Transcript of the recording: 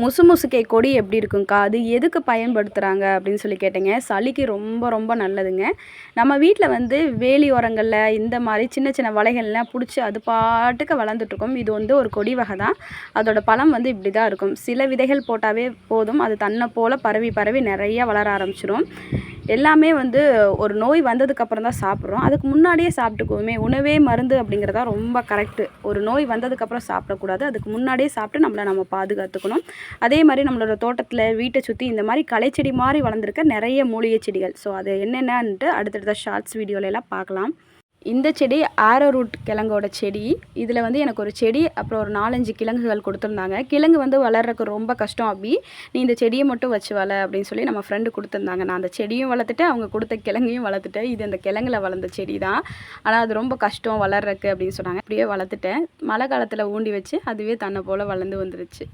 முசு முசுக்கை கொடி எப்படி இருக்குங்க்கா அது எதுக்கு பயன்படுத்துகிறாங்க அப்படின்னு சொல்லி கேட்டீங்க. சளிக்கு ரொம்ப ரொம்ப நல்லதுங்க. நம்ம வீட்டில் வந்து வேலி ஓரங்களில் இந்த மாதிரி சின்ன சின்ன வலைகள்லாம் பிடிச்சி அது பாட்டுக்கு வளர்ந்துட்டுருக்கும். இது வந்து ஒரு கொடி வகை தான். அதோட பழம் வந்து இப்படி தான் இருக்கும். சில விதைகள் போட்டாவே போதும். அது தன்னை போல் பரவி பரவி நிறைய வளர ஆரம்பிச்சிடும் எல்லாமே வந்து ஒரு நோய் வந்ததுக்கப்புறம் தான் சாப்பிட்றோம். அதுக்கு முன்னாடியே சாப்பிட்டுக்குவோமே உணவே மருந்து அப்படிங்கிறதா ரொம்ப கரெக்டு ஒரு நோய் வந்ததுக்கப்புறம் சாப்பிடக்கூடாது. அதுக்கு முன்னாடியே சாப்பிட்டு நம்மளை நம்ம பாதுகாத்துக்கணும். அதே மாதிரி நம்மளோட தோட்டத்தில் வீட்டை சுற்றி இந்த மாதிரி களைச்செடி மாதிரி வளர்ந்துருக்க நிறைய மூலிகை செடிகள். ஸோ அது என்னென்னன்ட்டு அடுத்தடுத்த ஷார்ட்ஸ் வீடியோல எல்லாம் பார்க்கலாம். இந்த செடி ஆரோ ரூட் கிழங்கோட செடி இதில் வந்து எனக்கு ஒரு செடி அப்புறம் ஒரு நாலஞ்சு கிழங்குகள் கொடுத்துருந்தாங்க. கிழங்கு வந்து வளர்றதுக்கு ரொம்ப கஷ்டம் அப்படி நீ இந்த செடியை மட்டும் வச்சு வள அப்படின்னு சொல்லி நம்ம ஃப்ரெண்டு கொடுத்துருந்தாங்க. நான் அந்த செடியும் வளர்த்துட்டேன் அவங்க கொடுத்த கிழங்கையும் வளர்த்துட்டேன். இது அந்த கிழங்குல வளர்ந்த செடி தான் ஆனால் அது ரொம்ப கஷ்டம் வளர்றதுக்கு அப்படின்னு சொன்னாங்க. அப்படியே வளர்த்துட்டேன். மழை காலத்தில் ஊண்டி வச்சு அதுவே தன்னை போல் வளர்ந்து வந்துருச்சு.